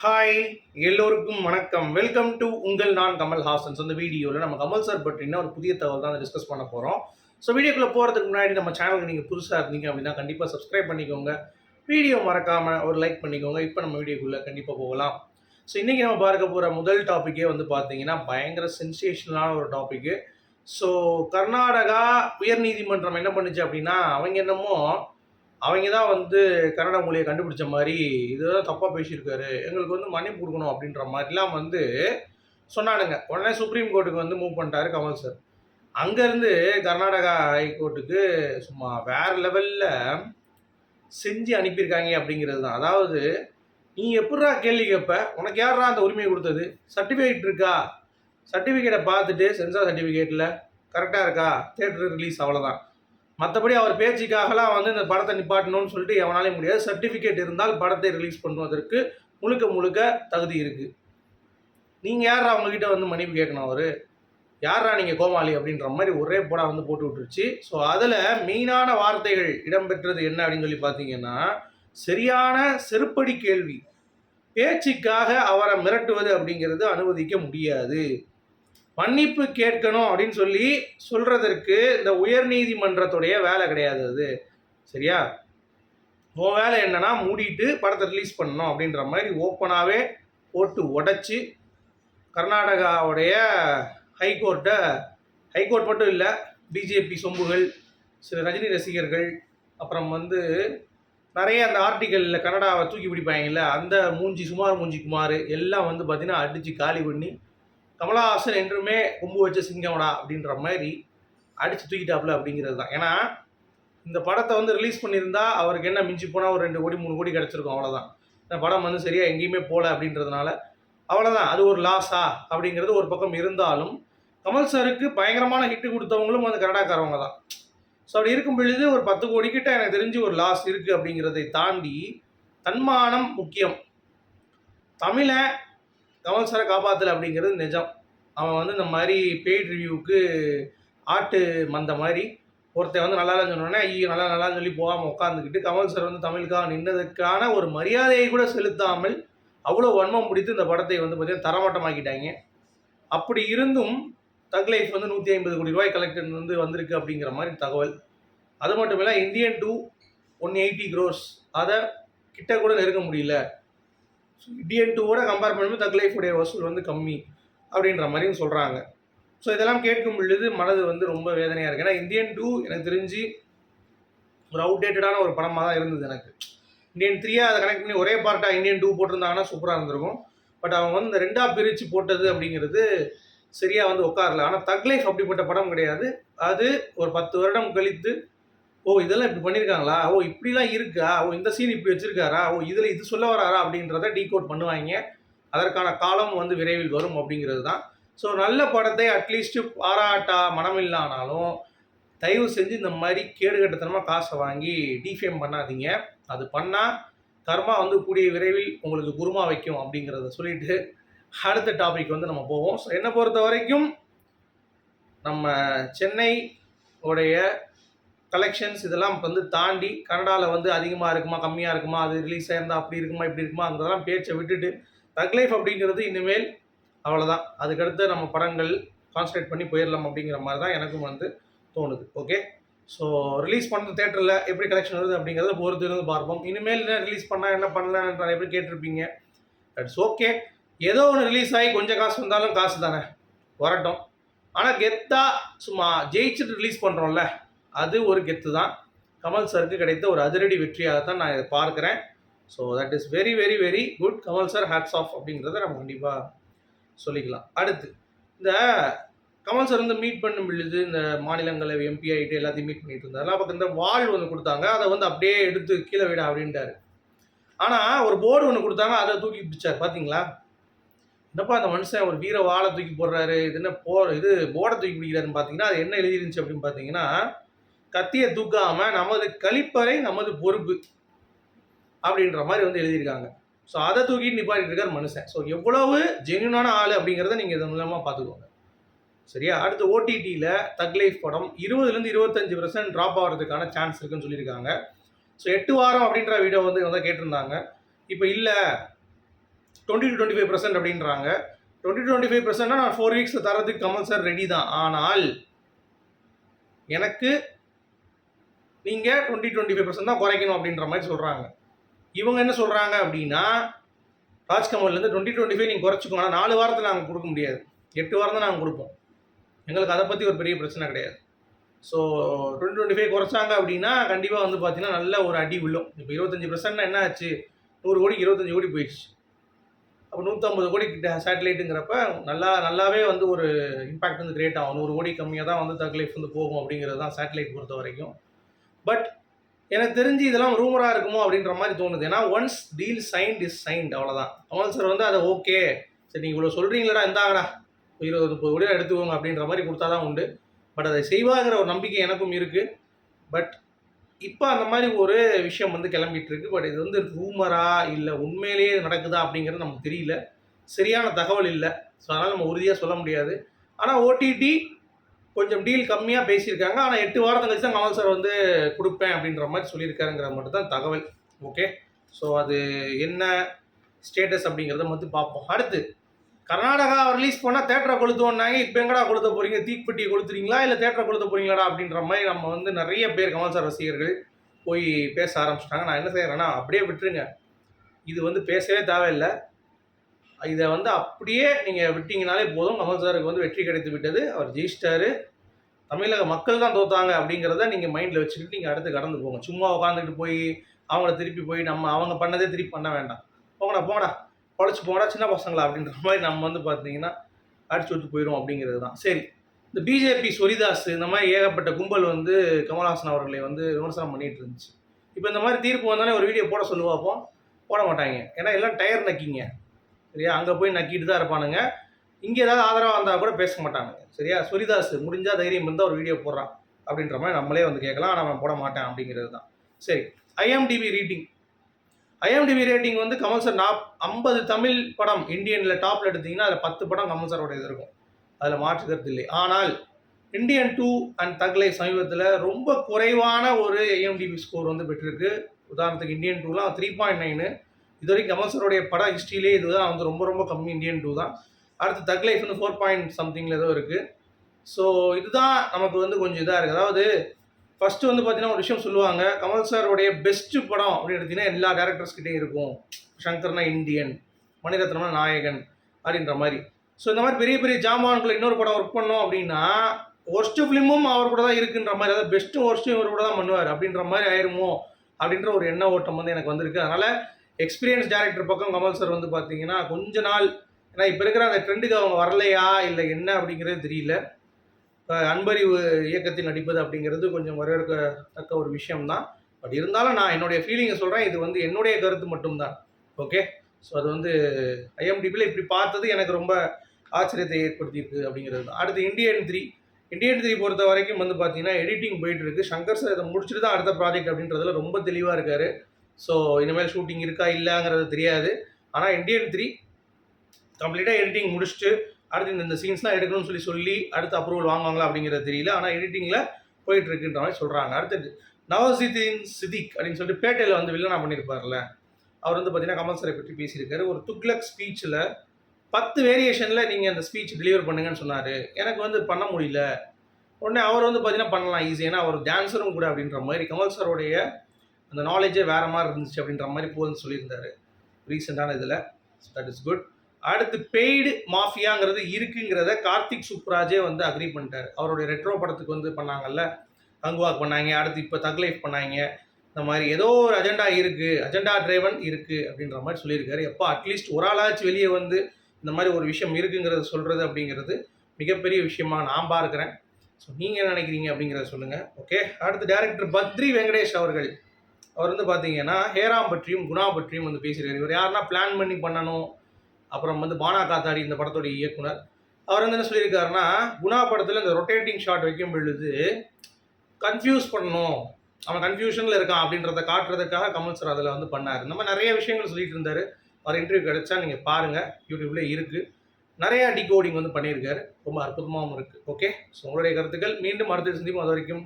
Hi எல்லோருக்கும் வணக்கம். Welcome to உங்கள் நான் கமல் ஹாசன்ஸ் இந்த வீடியோவில் நம்ம கமல் சார் பற்றின ஒரு புதிய தகவல் தான் டிஸ்கஸ் பண்ண போகிறோம் ஸோ வீடியோக்குள்ளே போகிறதுக்கு முன்னாடி நம்ம சேனலுக்கு நீங்கள் புதுசாக இருந்தீங்க அப்படின்னா கண்டிப்பாக சப்ஸ்கிரைப் பண்ணிக்கோங்க. வீடியோ மறக்காமல் ஒரு லைக் பண்ணிக்கோங்க. இப்போ நம்ம வீடியோக்குள்ளே கண்டிப்பாக போகலாம். ஸோ இன்றைக்கி நம்ம பார்க்க போகிற முதல் டாப்பிக்கே வந்து பார்த்தீங்கன்னா பயங்கர சென்சேஷனலான ஒரு டாப்பிக்கு ஸோ கர்நாடகா உயர்நீதிமன்றம் என்ன பண்ணுச்சு அப்படின்னா அவங்க என்னமோ அவங்க தான் வந்து கன்னட மொழியை கண்டுபிடிச்ச மாதிரி இதுதான் தப்பாக பேசியிருக்காரு. எங்களுக்கு வந்து மன்னிப்பு கொடுக்கணும் அப்படின்ற மாதிரிலாம் வந்து சொன்னானுங்க. உடனே சுப்ரீம் கோர்ட்டுக்கு வந்து மூவ் பண்ணிட்டாரு கமல் சார் அங்கேருந்து கர்நாடகா ஹைகோர்ட்டுக்கு சும்மா வேற லெவலில் செஞ்சு அனுப்பியிருக்காங்க அப்படிங்கிறது தான். அதாவது நீ எப்படா கேள்வி கேட்ப? உனக்கு யாரா அந்த உரிமையை கொடுத்தது? சர்டிஃபிகேட் இருக்கா? சர்டிஃபிகேட்டை பார்த்துட்டு சென்சார் சர்டிஃபிகேட்டில் கரெக்டாக இருக்கா? தேட்டர் ரிலீஸ் அவ்வளோதான் மற்றபடி அவர் பேச்சுக்காகலாம் வந்து இந்த படத்தை நிப்பாட்டணும்னு சொல்லிட்டு எவனாலே முடியாது. சர்டிஃபிகேட் இருந்தால் படத்தை ரிலீஸ் பண்ணுவதற்கு முழுக்க முழுக்க தகுதி இருக்குது நீங்கள் யாரா அவங்கக்கிட்ட வந்து மன்னிப்பு கேட்கணும் அவர்? யாரா நீங்கள் கோமாளி அப்படின்ற மாதிரி ஒரே போடா வந்து போட்டு விட்டுருச்சு. ஸோ அதில் மெயினான வார்த்தைகள் இடம்பெற்றது என்ன அப்படின்னு சொல்லி பார்த்தீங்கன்னா சரியான செருப்படி கேள்வி. பேச்சுக்காக அவரை மிரட்டுவது அப்படிங்கிறது அனுமதிக்க முடியாது. மன்னிப்பு கேட்கணும் அப்படின்னு சொல்லி சொல்றதற்கு இந்த உயர்நீதிமன்றத்துடைய வேலை கிடையாது அது. சரியா? உன் வேலை என்னன்னா மூடிட்டு படத்தை ரிலீஸ் பண்ணணும் அப்படின்ற மாதிரி ஓப்பனாகவே போட்டு உடைச்சி கர்நாடகாவுடைய ஹைகோர்ட்டை ஹைகோர்ட் மட்டும் இல்லை பிஜேபி சொம்புகள் சில ரஜினி ரசிகர்கள் அப்புறம் வந்து நிறைய அந்த ஆர்டிக்கலில் கன்னடாவை தூக்கி பிடிப்பாங்கல்ல அந்த மூஞ்சி சுமார் மூஞ்சி குமார் எல்லாம் வந்து பார்த்திங்கன்னா அடித்து காலி பண்ணி கமலஹாசன் என்றுமே கொம்பு வச்ச சிங்கம்டா அப்படின்ற மாதிரி அடித்து தூக்கிட்டாப்புல அப்படிங்கிறது தான். ஏன்னா இந்த படத்தை வந்து ரிலீஸ் பண்ணியிருந்தா அவருக்கு என்ன மிஞ்சி போனால் ஒரு ரெண்டு கோடி மூணு கோடி கிடச்சிருக்கும் அவ்வளோதான் இந்த படம் வந்து சரியாக எங்கேயுமே போகல அப்படின்றதுனால அவ்வளோதான் அது ஒரு லாஸா அப்படிங்கிறது ஒரு பக்கம் இருந்தாலும் கமல் சாருக்கு பயங்கரமான ஹிட்டு கொடுத்தவங்களும் வந்து கனடாக்காரவங்க தான். ஸோ அப்படி இருக்கும் பொழுது ஒரு பத்து கோடி கிட்ட எனக்கு தெரிஞ்சு ஒரு லாஸ் இருக்குது அப்படிங்கிறதை தாண்டி தன்மானம் முக்கியம். தமிழை தவன் சாரை காப்பாற்றலை அப்படிங்கிறது நிஜம். அவன் வந்து இந்த மாதிரி பெய்ட் ரிவ்யூவுக்கு ஆட்டு மந்த மாதிரி ஒருத்தன் வந்து நல்லா சொன்னோடனே ஐயோ நல்லா நல்லான்னு சொல்லி போகாமல் உட்காந்துக்கிட்டு கமல் சார் வந்து தமிழுக்காக நின்னதுக்கான ஒரு மரியாதையை கூட செலுத்தாமல் அவ்வளோ வன்மம் பிடித்து இந்த படத்தை வந்து பார்த்தீங்கன்னா தரமட்டமாக்கிட்டாங்க. அப்படி இருந்தும் தக் லைஃப் வந்து நூற்றி ஐம்பது கோடி ரூபாய் கலெக்டட் வந்து வந்திருக்கு அப்படிங்கிற மாதிரி தகவல். அது மட்டும் இல்லை Indian two one eighty crores அதை கிட்ட கூட நெருங்க முடியல. டிஎன் டூவோட கம்பேர் பண்ணும்போது தக் லைஃபுடைய வசூல் வந்து கம்மி அப்படின்ற மாதிரியும் சொல்கிறாங்க ஸோ இதெல்லாம் கேட்கும் பொழுது மனது வந்து ரொம்ப வேதனையாக இருக்குது ஏன்னா இந்தியன் டூ எனக்கு தெரிஞ்சு ஒரு அவுடேட்டடான ஒரு படமாக தான் இருந்தது எனக்கு. இந்தியன் த்ரீயாக அதை கனெக்ட் பண்ணி ஒரே பார்ட்டாக இந்தியன் டூ போட்டிருந்தாங்கன்னா சூப்பராக இருந்திருக்கும். பட் அவங்க வந்து இந்த ரெண்டாக பிரித்து போட்டது அப்படிங்கிறது சரியாக வந்து உட்காரல. ஆனால் தக் லைஃப் அப்படிப்பட்ட படம் கிடையாது. அது ஒரு பத்து வருடம் கழித்து ஓ இதெல்லாம் இப்படி பண்ணியிருக்காங்களா ஓ இப்படிலாம் இருக்கா? ஓ இந்த சீன் இப்படி வச்சிருக்காரா? ஓ இதில் இது சொல்ல வராரா? அப்படின்றத டீகோட் பண்ணுவாங்க. அதற்கான காலம் வந்து விரைவில் வரும் அப்படிங்கிறது தான். ஸோ நல்ல படத்தை அட்லீஸ்ட்டு பாராட்டா மனம் இல்லானாலும் தயவு செஞ்சு இந்த மாதிரி கேடுகட்டத்தனமாக காசை வாங்கி டிஃபேம் பண்ணாதீங்க. அது பண்ணால் கர்மா வந்து கூடிய விரைவில் உங்களுக்கு குருமா வைக்கும் அப்படிங்கிறத சொல்லிட்டு அடுத்த டாபிக் வந்து நம்ம போவோம். ஸோ என்னை பொறுத்த வரைக்கும் நம்ம சென்னை உடைய கலெக்ஷன்ஸ் இதெல்லாம் வந்து தாண்டி கனடாவில் வந்து அதிகமாக இருக்குமா கம்மியாக இருக்குமா அது ரிலீஸ் ஆயிருந்தா அப்படி இருக்குமா இப்படி இருக்குமா இருக்குமாங்கிறதெல்லாம் பேச்சை விட்டுட்டு தக் லைஃப் அப்படிங்கிறது இனிமேல் அவ்வளோதான் அதுக்கடுத்து நம்ம படங்கள் கான்சன்ட்ரேட் பண்ணி போயிடலாம் அப்படிங்கிற மாதிரி தான் எனக்கும் வந்து தோணுது. ஓகே ஸோ ரிலீஸ் பண்ணுற தேட்டரில் எப்படி கலெக்ஷன் வருது அப்படிங்கிறத பொறுத்து இருந்து பார்ப்போம். இனிமேல் என்ன ரிலீஸ் பண்ணால் என்ன பண்ணலான்னு நிறைய பேர் கேட்டிருப்பீங்க. தட்ஸ் ஓகே ஏதோ ஒன்று ரிலீஸ் ஆகி கொஞ்சம் காசு வந்தாலும் காசு தானே வரட்டும். ஆனால் கெத்தா சும்மா ஜெயிச்சுட்டு ரிலீஸ் பண்ணுறோம்ல அது ஒரு கெத்து தான். கமல் சருக்கு கிடைத்த ஒரு அதிரடி வெற்றியாக தான் நான் இதை பார்க்குறேன். So that is very very very good Kamal sir hats off அப்படிங்கிறத நம்ம கண்டிப்பாக சொல்லிக்கலாம். அடுத்து இந்த கமல் சார் வந்து மீட் பண்ணும் பொழுது இந்த மாநிலங்களவை எம்பி ஆகிட்டு எல்லாத்தையும் மீட் பண்ணிட்டு இருந்தார். அப்போ இந்த வால் ஒன்று கொடுத்தாங்க. அதை வந்து அப்படியே எடுத்து கீழே விட அப்படின்ட்டாரு. ஆனால் ஒரு போர்டு ஒன்று கொடுத்தாங்க. அதை தூக்கி பிடிச்சார். பார்த்தீங்களா என்னப்பா அந்த மனுஷன் ஒரு வீர வாழை தூக்கி போடுறாரு? இது என்ன போ இது போர்டை தூக்கி பிடிக்கிறாருன்னு பார்த்தீங்கன்னா அது என்ன எழுதிருந்துச்சு அப்படின்னு பார்த்தீங்கன்னா கத்தியை தூக்காம நமது கழிப்பறை நமது பொறுப்பு அப்படின்ற மாதிரி வந்து எழுதியிருக்காங்க. ஸோ அதை தூக்கிட்டு நிப்பாட்டிட்டு இருக்கார் மனுஷன். ஸோ எவ்வளவு ஜென்யூனான ஆள் அப்படிங்கிறத நீங்கள் இதன் மூலமாக பார்த்துக்கோங்க. சரியா? அடுத்து ஓடிடியில் தக் லைஃப் படம் இருபதுலேருந்து இருபத்தஞ்சு பர்சன்ட் ட்ராப் ஆகிறதுக்கான சான்ஸ் இருக்குன்னு சொல்லியிருக்காங்க. ஸோ எட்டு வாரம் அப்படின்ற வீடியோ வந்து இவங்க கேட்டிருந்தாங்க. இப்போ இல்லை. Twenty to twenty five percent அப்படின்றாங்க டுவெண்ட்டி டுவெண்ட்டி ஃபைவ் பர்சன்ட்னா நான் ஃபோர் வீக்ஸில் தரதுக்கு கமல் சார் ரெடி தான். ஆனால் எனக்கு நீங்கள் டுவெண்ட்டி டுவெண்ட்டி ஃபைவ் பர்சன்ட் தான் குறைக்கணும் அப்படின்ற மாதிரி சொல்கிறாங்க இவங்க என்ன சொல்கிறாங்க அப்படின்னா ராஜ்கமல்லேருந்து டுவெண்ட்டி டுவெண்ட்டி ஃபைவ் நீங்கள் குறைச்சிக்கோங்க. ஆனால் நாலு வாரத்தில் நாங்கள் கொடுக்க முடியாது. எட்டு வாரம் தான் நாங்கள் கொடுப்போம். எங்களுக்கு அதை பற்றி ஒரு பெரிய பிரச்சனை கிடையாது. ஸோ டுவெண்ட்டி டுவெண்ட்டி ஃபைவ் குறைச்சாங்க அப்படின்னா கண்டிப்பாக வந்து பார்த்தீங்கன்னா நல்ல ஒரு அடி விழும். இப்போ இருபத்தஞ்சி பர்சன்ட்னா என்ன ஆச்சு? நூறு கோடிக்கு இருபத்தஞ்சி கோடி போயிடுச்சு. அப்போ நூற்றம்பது கோடி கிட்ட சேட்டலைட்டுங்கிறப்ப நல்லா நல்லாவே வந்து ஒரு இம்பாக்ட் வந்து கிரியேட் ஆகும். நூறு கோடி கம்மியாக தான் வந்து தக்லைஃப் வந்து போகும் அப்படிங்கிறது தான் சேட்டலைட் பொறுத்த வரைக்கும் பட் எனக்கு தெரிஞ்சு இதெல்லாம் ரூமராக இருக்குமோ அப்படின்ற மாதிரி தோணுது. ஏன்னா once deal signed is signed அவ்வளோதான் கமல் சார் வந்து அதை ஓகே சரி நீங்கள் இவ்வளோ சொல்கிறீங்களடா இந்தாங்கடா. இருபது முப்பது கோடி எடுத்துக்கோங்க அப்படின்ற மாதிரி கொடுத்தா தான் உண்டு. பட் அதை செய்வாங்கிற ஒரு நம்பிக்கை எனக்கும் இருக்குது பட் இப்போ அந்த மாதிரி ஒரு விஷயம் வந்து கிளம்பிட்டு இருக்கு. பட் இது வந்து ரூமரா இல்லை உண்மையிலேயே நடக்குதா அப்படிங்கிறது நமக்கு தெரியல. சரியான தகவல் இல்லை. ஸோ அதனால் நம்ம உறுதியாக சொல்ல முடியாது. ஆனால் ஓடிடி கொஞ்சம் டீல் கம்மியாக பேசியிருக்காங்க. ஆனால் எட்டு வாரத்தை கழிச்சு தான் கமல் சார் வந்து கொடுப்பேன் அப்படின்ற மாதிரி சொல்லியிருக்காருங்கிற மட்டும் தான் தகவல். ஓகே ஸோ அது என்ன ஸ்டேட்டஸ் அப்படிங்கிறத மட்டும் பார்ப்போம். அடுத்து கர்நாடகா ரிலீஸ் பண்ணால் தேட்டரை கொளுத்துவோம்னாங்க இப்போ எங்கடா கொளுத்த போகிறீங்க தீப்பெட்டியை கொளுத்துறீங்களா? இல்லை தேட்டரை கொளுத்த போகிறீங்களாடா அப்படின்ற மாதிரி நம்ம வந்து நிறைய பேர் கமல் சார் ரசிகர்கள் போய் பேச ஆரம்பிச்சிட்டாங்க. நான் என்ன செய்கிறேன்னா அப்படியே விட்டுருங்க. இது வந்து பேசவே தேவையில்லை. இதை வந்து அப்படியே நீங்கள் விட்டீங்கனாலே போதும். கமல் சாருக்கு வந்து வெற்றி கிடைத்து விட்டது. அவர் ஜெயிச்சிட்டாரு. தமிழக மக்கள் தான் தோத்தாங்க அப்படிங்கிறத நீங்கள் மைண்டில் வச்சுக்கிட்டு நீங்கள் அடுத்து கடந்து போங்க. சும்மா உட்காந்துட்டு போய் அவங்கள திருப்பி போய் நம்ம அவங்க பண்ணதே திருப்பி பண்ண வேண்டாம். போங்கடா போங்கடா. பழச்சி போங்கடா சின்ன பசங்களா அப்படின்ற மாதிரி நம்ம வந்து பார்த்தீங்கன்னா அடிச்சு விட்டு போயிடும் அப்படிங்கிறது தான். சரி இந்த பிஜேபி சொரிதாஸ் இந்த மாதிரி ஏகப்பட்ட கும்பல் வந்து கமல்ஹாசன் அவர்களை வந்து விமர்சனம் பண்ணிட்டு இருந்துச்சு. இப்போ இந்த மாதிரி தீர்ப்பு வந்தாலே ஒரு வீடியோ போட சொல்லுவாப்போம் போட மாட்டாங்க. ஏன்னா எல்லாம் டயர் நக்கிங்க சரியா? அங்கே போய் நக்கிட்டு தான் இருப்பானுங்க. இங்கே ஏதாவது ஆதரவாக வந்தால் கூட பேச மாட்டானுங்க. சரியா? சுரிதாஸ் முடிஞ்சால் தைரியம் இருந்தால் ஒரு வீடியோ போடுறான். அப்படின்ற மாதிரி நம்மளே வந்து கேட்கலாம். ஆனால் அவன் போட மாட்டேன் அப்படிங்கிறது தான். சரி. ஐஎம்டிபி ரீட்டிங் ஐஎம்டிபி ரேட்டிங் வந்து கமல் சார் நாப் ஐம்பது தமிழ் படம் இந்தியனில் டாப்பில் எடுத்தீங்கன்னா அதில் பத்து படம் கமல் சாரோட இது இருக்கும். அதில் மாற்று இல்லை. ஆனால் இந்தியன் டூ அண்ட் தக்லை சமீபத்தில் ரொம்ப குறைவான ஒரு ஐஎம்டிபி ஸ்கோர் வந்து பெற்றிருக்கு. உதாரணத்துக்கு இந்தியன் டூலாம் த்ரீ பாயிண்ட் நைனு இது வரைக்கும் கமல்சருடைய படம் பட ஹிஸ்ட்ரியிலே இதுதான். வந்து ரொம்ப ரொம்ப கம்மி இந்தியன் டூ தான். அடுத்து தக் லைஃப் வந்து ஃபோர் பாயிண்ட் சம்திங்கில் ஏதோ இருக்குது ஸோ இதுதான் நமக்கு வந்து கொஞ்சம் இதாக இருக்குது அதாவது ஃபஸ்ட்டு வந்து பார்த்தீங்கன்னா ஒரு விஷயம் சொல்லுவாங்க கமல் சாரோடைய பெஸ்ட்டு படம் அப்படின்னு எடுத்திங்கன்னா எல்லா டேரக்டர்ஸ்கிட்டையும் இருக்கும். சங்கர்னா இந்தியன் மணிரத்னம்னா நாயகன் அப்படின்ற மாதிரி. ஸோ இந்த மாதிரி பெரிய பெரிய ஜாமான்களை இன்னொரு படம் ஒர்க் பண்ணோம் அப்படின்னா ஒர்ஸ்ட்டு ஃபிலிமும் அவர் கூட தான் இருக்குன்ற மாதிரி அதாவது பெஸ்ட்டும் ஒர்ஸ்ட்டும் இவர் கூட தான் பண்ணுவார் அப்படின்ற மாதிரி ஆயிருமோ அப்படின்ற ஒரு எண்ண ஓட்டம் வந்து எனக்கு வந்திருக்கு. அதனால் எக்ஸ்பீரியன்ஸ் டேரக்டர் பக்கம் கமல் சார் வந்து பார்த்தீங்கன்னா கொஞ்ச நாள் ஏன்னா இப்போ இருக்கிற அந்த ட்ரெண்டுக்கு அவங்க வரலையா இல்லை என்ன அப்படிங்கிறது தெரியல. இப்போ அன்பறிவு இயக்கத்தில் நடிப்பது அப்படிங்கிறது கொஞ்சம் வரவேற்கத்தக்க ஒரு விஷயம்தான். பட் இருந்தாலும் நான் என்னுடைய ஃபீலிங்கை சொல்கிறேன் இது வந்து என்னுடைய கருத்து மட்டும்தான். ஓகே ஸோ அது வந்து ஐஎம்டிபியில் இப்படி பார்த்தது எனக்கு ரொம்ப ஆச்சரியத்தை ஏற்படுத்தியிருக்கு அப்படிங்கிறது தான். அடுத்து இந்தியன் த்ரீ இந்தியன் த்ரீ பொறுத்த வரைக்கும் வந்து பார்த்தீங்கன்னா எடிட்டிங் போயிட்டு இருக்கு. சங்கர் சார் இதை முடிச்சுட்டு தான் அடுத்த ப்ராஜெக்ட் அப்படின்றதுல ரொம்ப தெளிவாக இருக்காரு. ஸோ இனிமேல் ஷூட்டிங் இருக்கா இல்லைங்கிறது தெரியாது. ஆனால் இண்டியன் த்ரீ கம்ப்ளீட்டாக எடிட்டிங் முடிச்சுட்டு அடுத்து இந்த இந்த சீன்ஸ்லாம் எடுக்கணும்னு சொல்லி சொல்லி அடுத்து அப்ரூவல் வாங்குவாங்களா அப்படிங்கிறது தெரியல. ஆனால் எடிட்டிங்கில் போயிட்டு இருக்குன்ற மாதிரி சொல்கிறாங்க அடுத்தது நவசிதீன் சிதிக் அப்படின்னு சொல்லிட்டு பேட்டையில் வந்து வில்லனா பண்ணியிருப்பார்ல அவர் வந்து பார்த்தீங்கன்னா கமல் சாரை பற்றி பேசியிருக்காரு. ஒரு துக்லக் ஸ்பீச்சில் பத்து வேரியேஷனில் நீங்கள் அந்த ஸ்பீச் டெலிவர் பண்ணுங்கன்னு சொன்னார். எனக்கு வந்து பண்ண முடியல. உடனே அவர் வந்து பார்த்தீங்கன்னா பண்ணலாம் ஈஸி ஏன்னா அவர் டான்ஸரும் கூட அப்படின்ற மாதிரி கமல் சாரோடைய அந்த நாலேஜே வேறு மாதிரி இருந்துச்சு அப்படின்ற மாதிரி போதுன்னு சொல்லியிருந்தாரு. ரீசெண்டான இதில். தட் இஸ் குட் அடுத்து பெய்டு மாஃபியாங்கிறது இருக்குங்கிறத கார்த்திக் சுப்ராஜே வந்து அக்ரி பண்ணிட்டார். அவருடைய ரெட்ரோ படத்துக்கு வந்து பண்ணாங்கல்ல கங்குவாக் பண்ணாங்க அடுத்து இப்போ தக் லைஃப் பண்ணாங்க. இந்த மாதிரி ஏதோ ஒரு அஜெண்டா இருக்குது அஜெண்டா டிரைவன் இருக்குது அப்படின்ற மாதிரி சொல்லியிருக்காரு. எப்போ அட்லீஸ்ட் ஒரு ஆளாச்சும் வெளியே வந்து இந்த மாதிரி ஒரு விஷயம் இருக்குங்கிறத சொல்கிறது அப்படிங்கிறது மிகப்பெரிய விஷயமா நான் பார்க்குறேன். ஸோ நீங்கள் என்ன நினைக்கிறீங்க அப்படிங்கிறத சொல்லுங்கள் ஓகே அடுத்து டேரக்டர் பத்ரி வெங்கடேஷ் அவர்கள். அவர் வந்து பார்த்தீங்கன்னா ஹேராம் பற்றியும் குணா பற்றியும் வந்து பேசியிருக்காரு. இவர் யாருன்னா பிளான் பண்ணி பண்ணணும். அப்புறம் வந்து பானா காத்தாடி இந்த படத்துடைய இயக்குனர். அவர் வந்து என்ன சொல்லியிருக்காருன்னா குணா படத்தில் இந்த ரொட்டேட்டிங் ஷாட் வைக்கும் பொழுது கன்ஃபியூஸ் பண்ணணும். அவன் கன்ஃபியூஷனில் இருக்கான் அப்படின்றத காட்டுறதுக்காக கமல் சார் அதில் வந்து பண்ணார். இந்த மாதிரி நிறைய விஷயங்கள் சொல்லிட்டு இருந்தார். அவர் இன்டர்வியூ கிடச்சா நீங்கள் பாருங்கள் யூடியூப்லேயே இருக்குது நிறையா டிகோடிங் வந்து பண்ணியிருக்காரு. ரொம்ப அற்புதமாகவும் இருக்குது ஓகே ஸோ உங்களுடைய கருத்துக்கள் மீண்டும் அடுத்த சந்திப்போம் அது வரைக்கும்